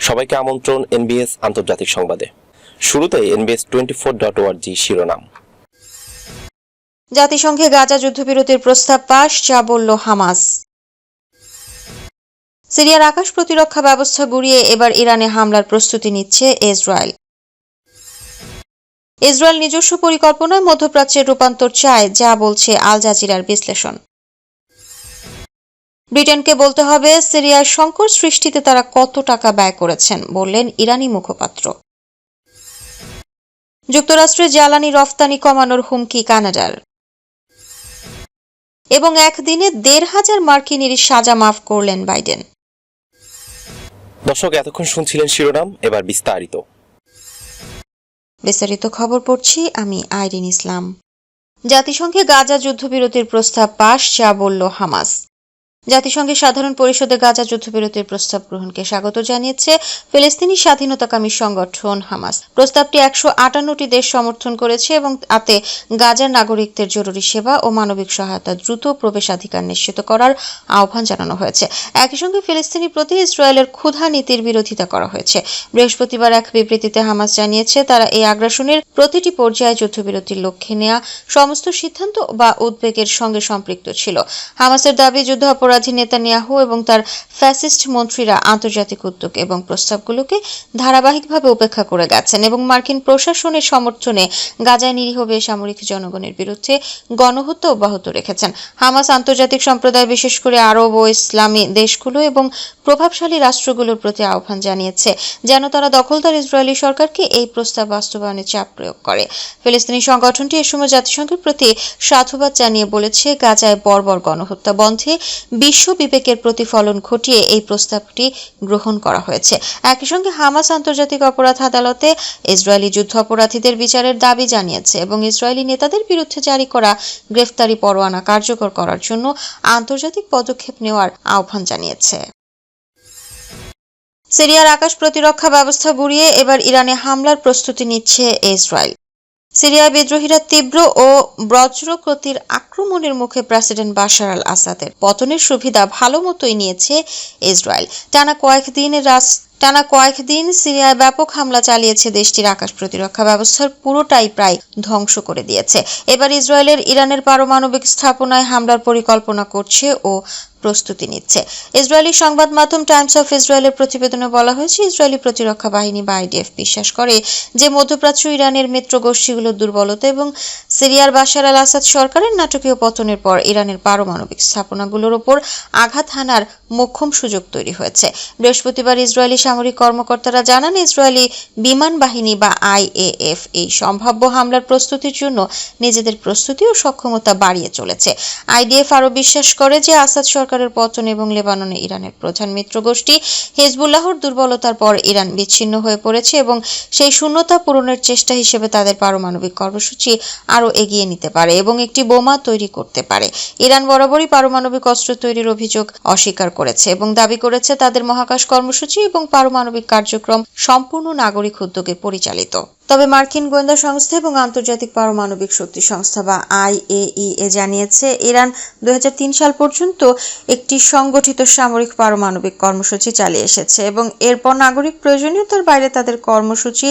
সবাইকে আমন্ত্রণ এনবিএস আন্তর্জাতিক সংবাদে। শুরুতে এনবিএস টোয়েন্টি ফোর ডট ওয়ার্জি শিরোনাম। জাতিসংঘে গাজা যুদ্ধবিরতির প্রস্তাব পাশ, যা বলল হামাস। সিরিয়ার আকাশ প্রতিরক্ষা ব্যবস্থা গুড়িয়ে এবার ইরানে হামলার প্রস্তুতি নিচ্ছে ইসরায়েল। ইসরায়েল নিজস্ব পরিকল্পনায় মধ্যপ্রাচ্যের রূপান্তর চায়, যা বলছে আল জাজিরার বিশ্লেষণ। ব্রিটেনকে বলতে হবে সিরিয়ার সংকট সৃষ্টিতে তারা কত টাকা ব্যয় করেছেন বললেন ইরানি মুখপাত্র। যুক্তরাষ্ট্রে জ্বালানি রফতানি কমানোর হুমকি কানাডার। এবং একদিনে দেড় হাজার মার্কিনীর সাজা মাফ করলেন বাইডেন। দর্শক এতক্ষণ শুনছিলেন শিরোনাম এবার বিস্তারিত। বিস্তারিত খবর পড়ছি আমি আইরিন ইসলাম। জাতিসংঘে গাজা যুদ্ধবিরতির প্রস্তাব পাশ যা বলল হামাস। জাতিসংঘের সাধারণ পরিষদে গাজা যুদ্ধবিরতির প্রস্তাব গ্রহণকে স্বাগত জানিয়েছে ফিলিস্তিনি স্বাধীনতাকামী সংগঠন হামাস। প্রস্তাবটি একশো আটান্নটি দেশ সমর্থন করেছে এবং তাতে গাজার নাগরিকদের জরুরি সেবা ও মানবিক সহায়তা দ্রুত প্রবেশাধিকার নিশ্চিত করার আহ্বান জানানো হয়েছে। একই সঙ্গে ফিলিস্তিনি প্রতি ইসরায়েলের ক্ষুধা নীতির বিরোধিতা করা হয়েছে। বৃহস্পতিবার এক বিবৃতিতে হামাস জানিয়েছে, তারা এই আগ্রাসনের প্রতিটি পর্যায়ে যুদ্ধবিরতির লক্ষ্যে নেওয়া সমস্ত সিদ্ধান্ত বা উদ্বেগের সঙ্গে সম্পৃক্ত ছিল। হামাসের দাবি, যুদ্ধ অপরাধী নেতানিয়াহু এবং তার ফ্যাসিস্ট মন্ত্রীরা আন্তর্জাতিক উদ্যোগ এবং প্রস্তাবগুলোকে ধারাবাহিকভাবে উপেক্ষা করে গেছেন এবং মার্কিন প্রশাসনের সমর্থনে গাজায় নিরীহ বেসামরিক জনগণের বিরুদ্ধে গণহত্যা অব্যাহত রেখেছেন। হামাস আন্তর্জাতিক সম্প্রদায়, বিশেষ করে আরব ও ইসলামী দেশগুলো এবং প্রভাবশালী রাষ্ট্রগুলোর প্রতি আহ্বান জানিয়েছে যেন তারা দখলদার ইসরায়েলি সরকারকে এই প্রস্তাব বাস্তবায়নে চাপ প্রয়োগ করে। ফিলিস্তিনি সংগঠনটি এ সময় জাতিসংঘের প্রতি সাধুবাদ জানিয়ে বলেছে, গাজায় বর্বর গণহত্যা বন্ধে বিশ্ব বিবেকের প্রতিফলন ঘটিয়ে এই প্রস্তাবটি গ্রহণ করা হয়েছে। একই সঙ্গে হামাস আন্তর্জাতিক অপরাধ আদালতে ইসরায়েলি যুদ্ধ অপরাধীদের বিচারের দাবি জানিয়েছে এবং ইসরায়েলি নেতাদের বিরুদ্ধে জারি করা গ্রেফতারি পরোয়ানা কার্যকর করার জন্য আন্তর্জাতিক পদক্ষেপ নেওয়ার আহ্বান জানিয়েছে। সিরিয়ার আকাশ প্রতিরক্ষা ব্যবস্থা গুড়িয়ে এবার ইরানে হামলার প্রস্তুতি নিচ্ছে ইসরায়েল। সিরিয়ার বিদ্রোহীরা তীব্র ও বজ্রগতির আক্রমণের মুখে প্রেসিডেন্ট বাশার আল আসাদের পতনের সুবিধা ভালো মতোই নিয়েছে ইসরায়েল। টানা কয়েকদিন রাস টানা কয়েকদিন সিরিয়ায় ব্যাপক হামলা চালিয়েছে দেশটির আকাশ প্রতিরক্ষা ব্যবস্থার পুরোটাই প্রায় ধ্বংস করে দিয়েছে। এবার ইসরায়েলের ইরানের পারমাণবিক স্থাপনায় হামলার পরিকল্পনা করছে ও প্রস্তুতি নিচ্ছে। ইসরায়েলি সংবাদ মাধ্যম টাইমস অফ ইসরায়েলের প্রতিবেদনে বলা হয়েছে, ইসরায়েলি প্রতিরক্ষা বাহিনী বা আইডিএফ বিশ্বাস করে যে মধ্যপ্রাচ্য ইরানের মিত্র গোষ্ঠীগুলোর দুর্বলতা এবং সিরিয়ার বাশার আল আসাদ সরকারের নাটকীয় পতনের পর ইরানের পারমাণবিক স্থাপনাগুলোর ওপর আঘাত হানার মোক্ষম সুযোগ তৈরি হয়েছে। বৃহস্পতিবার ইসরায়েলি সামরিক কর্মকর্তারা জানান, ইসরায়েলি বিমান বাহিনী বা আইএএফ এই সম্ভাব্য হামলার প্রস্তুতির জন্য নিজেদের প্রস্তুতি ও সক্ষমতা বাড়িয়ে চলেছে। আইডিএফ আরও বিশ্বাস করে যে আসাদ সরকারের পতন এবং লেবাননে ইরানের প্রধান মিত্র গোষ্ঠী হেজবুল্লাহর দুর্বলতার পর ইরান বিচ্ছিন্ন হয়ে পড়েছে এবং সেই শূন্যতা পূরণের চেষ্টা হিসেবে তাদের পারমাণবিক কর্মসূচি আরও এগিয়ে নিতে পারে এবং একটি বোমা তৈরি করতে পারে। ইরান বরাবরই পারমাণবিক অস্ত্র তৈরির অভিযোগ অস্বীকার করেছে এবং দাবি করেছে তাদের মহাকাশ কর্মসূচি এবং পারমাণবিক কার্যক্রম সম্পূর্ণ নাগরিক উদ্যোগে পরিচালিত। তবে মার্কিন গোয়েন্দা সংস্থা এবং আন্তর্জাতিক পারমাণবিক শক্তি সংস্থা বা আইএইএ জানিয়েছে, ইরান দু হাজার তিন সাল পর্যন্ত একটি সংগঠিত সামরিক পারমাণবিক কর্মসূচি চালিয়ে এসেছে এবং এরপর নাগরিক প্রয়োজনীয়তার বাইরে তাদের কর্মসূচি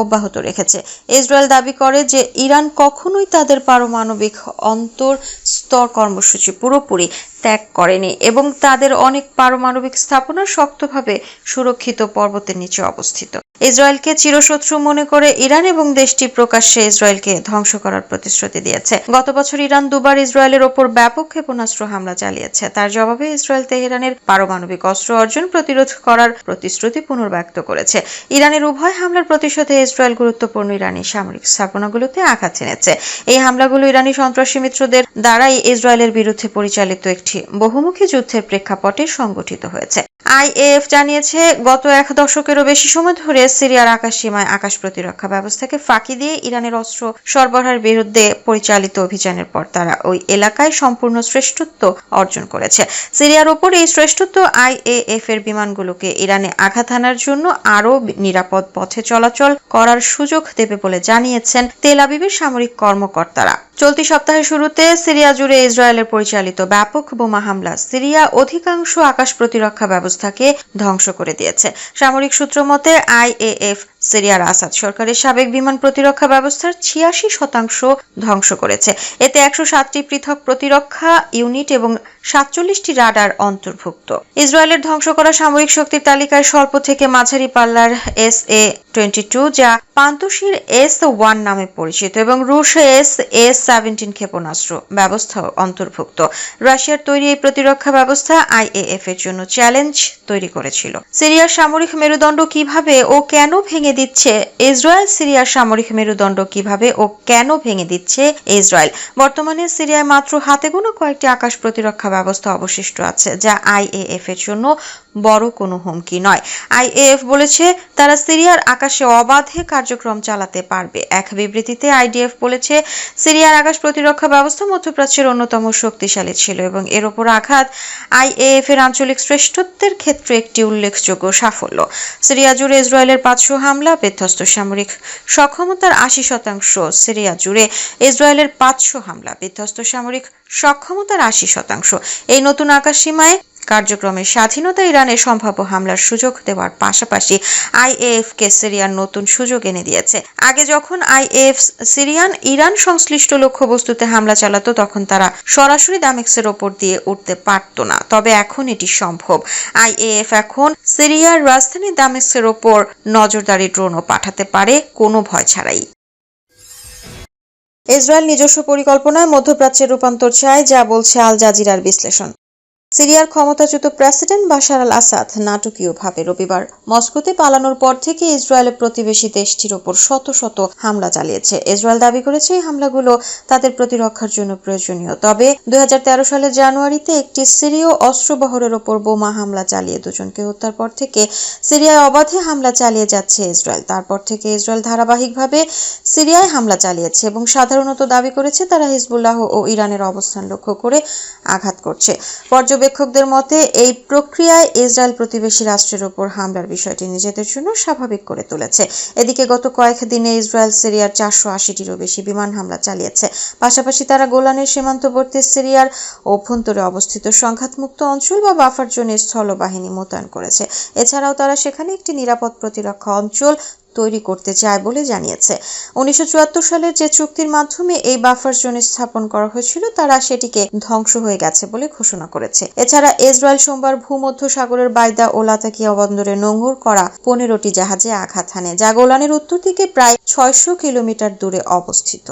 অব্যাহত রেখেছে। ইসরায়েল দাবি করে যে, ইরান কখনোই তাদের পারমাণবিক অন্তর স্তর কর্মসূচি পুরোপুরি ত্যাগ করেনি এবং তাদের অনেক পারমাণবিক স্থাপনা শক্তভাবে সুরক্ষিত পর্বতের নিচে অবস্থিত। ইসরায়েলকে চিরশত্রু মনে করে ইরান এবং দেশটি প্রকাশ্যে ইসরায়েলকে ধ্বংস করার প্রতিশ্রুতি দিয়েছে। গত বছর ইরান দুবার ইসরায়েলের ওপর ব্যাপক ক্ষেপণাস্ত্র হামলা চালিয়েছে। তার জবাবে ইসরায়েল তেহরানের পারমাণবিক অস্ত্র অর্জন প্রতিরোধ করার প্রতিশ্রুতি পুনর্ব্যক্ত করেছে। ইরানের উভয় হামলার প্রতিশোধে ইসরায়েল গুরুত্বপূর্ণ ইরানি সামরিক স্থাপনাগুলোতে আঘাত এনেছে। এই হামলাগুলো ইরানি সন্ত্রাসী মিত্রদের দ্বারাই ইসরায়েলের বিরুদ্ধে পরিচালিত একটি বহুমুখী যুদ্ধের প্রেক্ষাপটে সংগঠিত হয়েছে। আইএএফ জানিয়েছে, গত এক দশকেরও বেশি সময় ধরে সিরিয়ার আকাশ সীমায় আকাশ প্রতিরক্ষা ব্যবস্থাকে ফাঁকি দিয়ে ইরানের অস্ত্র সরবরাহের বিরুদ্ধে পরিচালিত অভিযানের পর তারা ওই এলাকায় সম্পূর্ণ শ্রেষ্ঠত্ব অর্জন করেছে। সিরিয়ার ওপর এই শ্রেষ্ঠত্ব আইএএফ এর বিমানগুলোকে ইরানে আঘাত হানার জন্য আরও নিরাপদ পথে চলাচল করার সুযোগ দেবে বলে জানিয়েছেন তেল আবিবের সামরিক কর্মকর্তারা। চলতি সপ্তাহের শুরুতে সিরিয়া জুড়ে ইসরায়েলের পরিচালিত ব্যাপক বোমা হামলা সিরিয়া অধিকাংশ আকাশ প্রতিরক্ষা ব্যবস্থাকে ধ্বংস করে দিয়েছে। সামরিক সূত্র মতে, আইএএফ সিরিয়ার আসাদ সরকারের সাবেক বিমান প্রতিরক্ষা ব্যবস্থার ছিয়াশি শতাংশ ধ্বংস করেছে। এতে একশো সাতটি পৃথক প্রতিরক্ষা ইউনিট এবং সাতচল্লিশটি রাডার অন্তর্ভুক্ত। ইসরায়েলের ধ্বংস করা সামরিক শক্তির তালিকায় স্বল্প থেকে মাঝারি পাল্লার এস এ টোয়েন্টি টু, যা পান্তোশির এস ওয়ান নামে পরিচিত, এবং রুশ এস এস সেভেন্টিন ক্ষেপণাস্ত্র ব্যবস্থাও অন্তর্ভুক্ত। রাশিয়ার তৈরি এই প্রতিরক্ষা ব্যবস্থা আইএএফ এর জন্য চ্যালেঞ্জ তৈরি করেছিল। সিরিয়ার সামরিক মেরুদণ্ড কীভাবে ও কেন ভেঙে দিচ্ছে? ইসরায়েল সিরিয়ার সামরিক মেরুদণ্ড কীভাবে ও কেন ভেঙে দিচ্ছে ইসরায়েল? বর্তমানে সিরিয়ায় মাত্র হাতে গোনা কয়েকটি আকাশ প্রতিরক্ষা ব্যবস্থা অবশিষ্ট আছে, যা আইএএফ এর জন্য বড় কোনো হুমকি নয়। আইএএফ বলেছে, তারা সিরিয়ার আকাশে অবাধে কার্যক্রম চালাতে পারবে। এক বিবৃতিতে আইডিএফ বলেছে, সিরিয়ার আকাশ প্রতিরক্ষা ব্যবস্থা মধ্যপ্রাচ্যের অন্যতম শক্তিশালী ছিল এবং এর ওপর আঘাত আইএএফ এর আঞ্চলিক শ্রেষ্ঠত্বের ক্ষেত্রে একটি উল্লেখযোগ্য সাফল্য। সিরিয়া জুড়ে ইসরায়েলের পাঁচশো হামলা, বিধ্বস্ত সামরিক সক্ষমতার আশি শতাংশ সিরিয়া জুড়ে ইসরায়েলের পাঁচশো হামলা, বিধ্বস্ত সামরিক সক্ষমতার আশি শতাংশ। এই নতুন আকাশ সীমায় কার্যক্রমের স্বাধীনতা ইরানের সম্ভাব্য হামলার সুযোগ দেওয়ার পাশাপাশি আইএএফ কে সিরিয়ার নতুন সুযোগ এনে দিয়েছে। আগে যখন আইএএফ সিরিয়ান ইরান সংশ্লিষ্ট লক্ষ্যবস্তুতে হামলা চালাতো, তখন তারা সরাসরি দামেক্সের ওপর দিয়ে উঠতে পারত না। তবে এখন এটি সম্ভব। আইএএফ এখন সিরিয়ার রাজধানী দামেক্সের ওপর নজরদারি ড্রোনও পাঠাতে পারে, কোনো ভয় ছাড়াই। ইসরায়েল নিজস্ব পরিকল্পনায় মধ্যপ্রাচ্যের রূপান্তর চায়, যা বলছে আল জাজিরার বিশ্লেষণ। সিরিয়ার ক্ষমতাচ্যুত প্রেসিডেন্ট বাশার আল আসাদ নাটকীয়ভাবে রবিবার মস্কোতে পালানোর পর থেকে ইসরায়েলের প্রতিবেশী দেশটির ওপর শত শত হামলা চালিয়েছে। ইসরায়েল দাবি করেছে হামলাগুলো তাদের প্রতিরক্ষার জন্য প্রয়োজনীয়। তবে দুই সালের জানুয়ারিতে একটি সিরীয় অস্ত্রবহরের ওপর বোমা হামলা চালিয়ে দুজনকে হত্যার পর থেকে সিরিয়ায় অবাধে হামলা চালিয়ে যাচ্ছে ইসরায়েল। তারপর থেকে ইসরায়েল ধারাবাহিকভাবে সিরিয়ায় হামলা চালিয়েছে এবং সাধারণত দাবি করেছে তারা হিজবুল্লাহ ও ইরানের অবস্থান লক্ষ্য করে আঘাত করছে। পর্যবেক্ষকদের মতে, এই প্রক্রিয়ায় ইসরায়েল প্রতিবেশী রাষ্ট্রের ওপর হামলার বিষয়টি নিজেদের জন্য স্বাভাবিক করে তুলেছে। এদিকে গত কয়েক দিনে ইসরায়েল সিরিয়ার চারশো আশিটিরও বেশি বিমান হামলা চালিয়েছে। পাশাপাশি তারা গোলানের সীমান্তবর্তী সিরিয়ার অভ্যন্তরে অবস্থিত সংঘাতমুক্ত অঞ্চল বা বাফার জোনে স্থলবাহিনী মোতায়েন করেছে। এছাড়াও তারা সেখানে একটি নিরাপদ প্রতিরক্ষা অঞ্চল তৈরি করতে চায় বলে জানিয়েছে। উনিশশো সালের যে চুক্তির মাধ্যমে এই বাফার জোন স্থাপন করা হয়েছিল, তারা সেটিকে ধ্বংস হয়ে গেছে বলে ঘোষণা করেছে। এছাড়া ইসরায়েল সোমবার ভূমধ্য সাগরের বাইদা ও লাতাকিয়া বন্দরে নোঙর করা পনেরোটি জাহাজে আঘাত হানে, যা গোলানের উত্তর দিকে প্রায় ছয়শো কিলোমিটার দূরে অবস্থিত।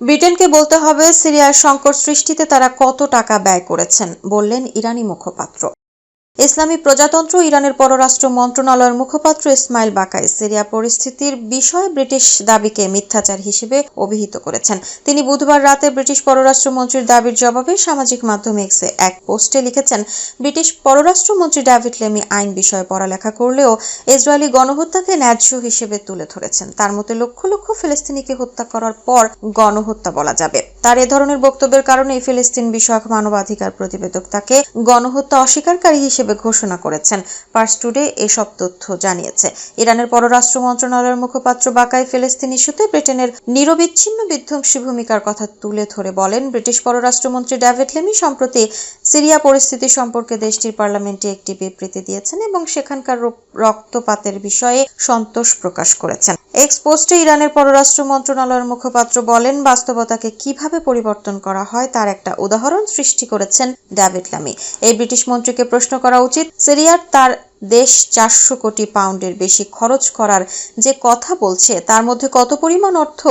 ব্রিটেনকে বলতে হবে, সিরিয়ার সংকট সৃষ্টিতে তারা কত টাকা ব্যয় করেছেন, বললেন ইরানি মুখপাত্র। ইসলামী প্রজাতন্ত্র, ইরানের পররাষ্ট্র মন্ত্রণালয়ের মুখপাত্র ইসমাইল বাকাই সিরিয়া পরিস্থিতির বিষয়ে ব্রিটিশ দাবিকে মিথ্যাচার হিসেবে অভিহিত করেছেন। তিনি বুধবার রাতে ব্রিটিশ পররাষ্ট্রমন্ত্রীর দাবির জবাবে সামাজিক মাধ্যমে এক্সে এক পোস্টে লিখেছেন, ব্রিটিশ পররাষ্ট্রমন্ত্রী ডেভিড লেমি আইন বিষয়ে পড়ালেখা করলেও ইসরায়েলি গণহত্যাকে ন্যায্য হিসেবে তুলে ধরেছেন। তার মতে লক্ষ লক্ষ ফিলিস্তিনিকে হত্যা করার পর গণহত্যা বলা যাবে। তার এ ধরনের বক্তব্যের কারণে ফিলিস্তিন বিষয়ক মানবাধিকার প্রতিবেদক তাকে গণহত্যা অস্বীকারী হিসেবে ঘোষণা করেছেন। পার্স টুডে এসব তথ্য জানিয়েছে। ইরানের পররাষ্ট্র মন্ত্রণালয়ের মুখপাত্র বাকাই ফিলিস্তিন ইস্যুতে ব্রিটেনের নিরবিচ্ছিন্ন বিধ্বংসী ভূমিকার কথা তুলে ধরে বলেন ব্রিটিশ পররাষ্ট্রমন্ত্রী ডেভিড লেমি সম্প্রতি সিরিয়া পরিস্থিতি সম্পর্কে দেশটির পার্লামেন্টে একটি বিবৃতি দিয়েছেন এবং সেখানকার রক্তপাতের বিষয়ে সন্তোষ প্রকাশ করেছেন। এক্স পোস্টে ইরানের পররাষ্ট্র মন্ত্রণালয়ের মুখপাত্র বলেন, বাস্তবতাকে কীভাবে পরিবর্তন করা হয় তার একটা উদাহরণ সৃষ্টি করেছেন ডেভিড লামি। এই ব্রিটিশ মন্ত্রীকে প্রশ্ন করা উচিত। সিরিয়ার তার দেশ চারশো কোটি পাউন্ডের বেশি খরচ করার যে কথা বলছে, তার মধ্যে কত পরিমাণ অর্থ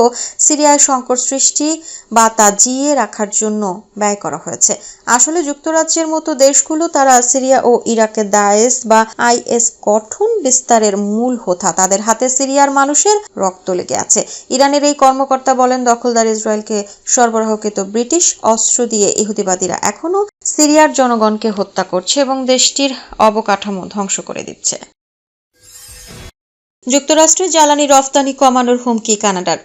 সিরিয়ায় সংকট সৃষ্টি বা তা জিয়ে রাখার জন্য ব্যয় করা হয়েছে? আসলে যুক্তরাজ্যের মতো দেশগুলো তারা সিরিয়া ও ইরাকে দায়েশ বা আইএস গঠন বিস্তারের মূল হোথা তাদের হাতে সিরিয়ার মানুষের রক্ত লেগে আছে। ইরানের এই কর্মকর্তা বলেন, দখলদার ইসরায়েলকে সরবরাহকৃত ব্রিটিশ অস্ত্র দিয়ে ইহুদিবাদীরা এখনও সিরিয়ার জনগণকে হত্যা করছে এবং দেশটির অবকাঠামো ধ্বংস করে দিচ্ছে। যুক্তরাষ্ট্রে জ্বালানি রফতানি কমানোর হুমকি কানাডার।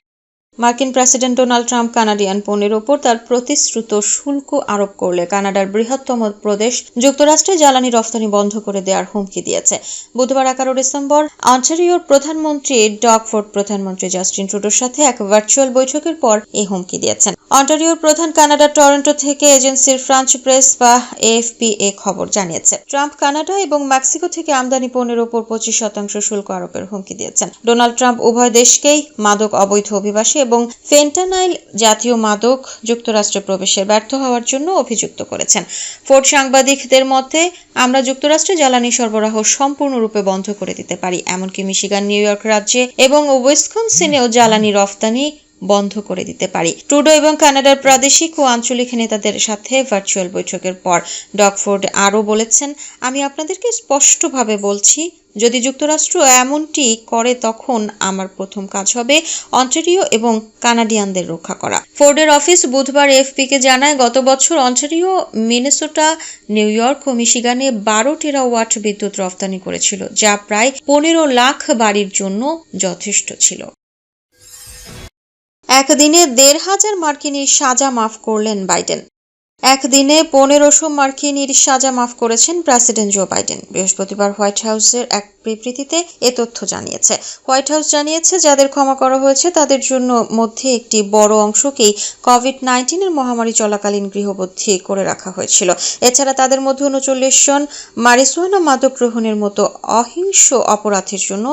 মার্কিন প্রেসিডেন্ট ডোনাল্ড ট্রাম্প কানাডিয়ান পণ্যের ওপর তার প্রতিশ্রুত শুল্ক আরোপ করলে কানাডার বৃহত্তম প্রদেশ যুক্তরাষ্ট্রে জ্বালানি রফতানি বন্ধ করে দেওয়ার হুমকি দিয়েছে। বুধবার এগারো ডিসেম্বর অন্টারিওর প্রধানমন্ত্রী ডগফোর্ড প্রধানমন্ত্রী জাস্টিন ট্রুডোর সাথে এক ভার্চুয়াল বৈঠকের পর এই হুমকি দিয়েছেন। অন্টারিওর প্রধান কানাডার টরন্টো থেকে এজেন্সির ফ্রান্স প্রেস বা এএফপি এ খবর জানিয়েছে। ট্রাম্প কানাডা এবং মেক্সিকো থেকে আমদানি পণ্যের ওপর পঁচিশ শতাংশ শুল্ক আরোপের হুমকি দিয়েছেন। ডোনাল্ড ট্রাম্প উভয় দেশকেই মাদক অবৈধ অভিবাসী এবং ফেন্টানাইল জাতীয় মাদক যুক্তরাষ্ট্রে প্রবেশের ব্যর্থ হওয়ার জন্য অভিযুক্ত করেছেন। ফোর্ট সাংবাদিকদের মতে, আমরা যুক্তরাষ্ট্রে জ্বালানি সরবরাহ সম্পূর্ণরূপে বন্ধ করে দিতে পারি, এমনকি মিশিগান, নিউ ইয়র্ক রাজ্যে এবং ওয়েস্টকনসিনেও জ্বালানি রফতানি বন্ধ করে দিতে পারি। ট্রুডো এবং কানাডার প্রাদেশিক ও আঞ্চলিক নেতাদের সাথে ভার্চুয়াল বৈঠকের পর ডকফোর্ড আরও বলেছেন, আমি আপনাদেরকে স্পষ্টভাবে বলছি, যদি যুক্তরাষ্ট্র এমনটি করে তখন আমার প্রথম কাজ হবে অন্টারিও এবং কানাডিয়ানদের রক্ষা করা। ফোর্ডের অফিস বুধবার এফপিকে জানায়, গত বছর অন্টারিও, মিনেসোটা, নিউ ইয়র্ক ও মিশিগানে বারো টেরাওয়াট বিদ্যুৎ রফতানি করেছিল, যা প্রায় পনেরো লাখ বাড়ির জন্য যথেষ্ট ছিল। একদিনে দেড় হাজার মার্কিনীর সাজা মাফ করলেন বাইডেন। একদিনে পনেরোশো মার্কিনীর সাজা মাফ করেছেন প্রেসিডেন্ট জো বাইডেন। বৃহস্পতিবার হোয়াইট হাউসের এক বিবৃতিতে এ তথ্য জানিয়েছে। হোয়াইট হাউস জানিয়েছে, যাদের ক্ষমা করা হয়েছে, তাদের জন্য মধ্যে একটি বড় অংশকেই কোভিড নাইন্টিনের মহামারী চলাকালীন গৃহবদ্ধি করে রাখা হয়েছিল। এছাড়া তাদের মধ্যে উনচল্লিশ জন মারিসোয়ানা মাদক গ্রহণের মতো অহিংস অপরাধের জন্য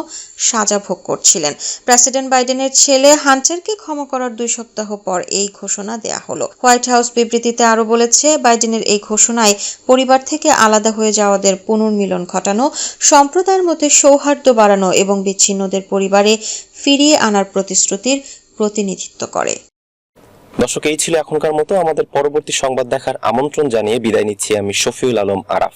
সাজা ভোগ করছিলেন। প্রেসিডেন্ট বাইডেনের ছেলে হান্টারকে ক্ষমা করার দুই সপ্তাহ পর এই ঘোষণা দেয়া হলো। হোয়াইট হাউস বিবৃতিতে আরও বলেছে, বাইডেনের এই ঘোষণায় পরিবার থেকে আলাদা হয়ে যাওয়াদের পুনর্মিলন ঘটানো, সম্প্রদায়ের মধ্যে সৌহার্দ্য বাড়ানো এবং বিচ্ছিন্নদের পরিবারে ফিরিয়ে আনার প্রতিশ্রুতির প্রতিনিধিত্ব করে। দর্শক, এই ছিল এখনকার মতো। আমাদের পরবর্তী সংবাদ দেখার আমন্ত্রণ জানিয়ে বিদায় নিচ্ছি আমি শফিউল আলম আরাফ।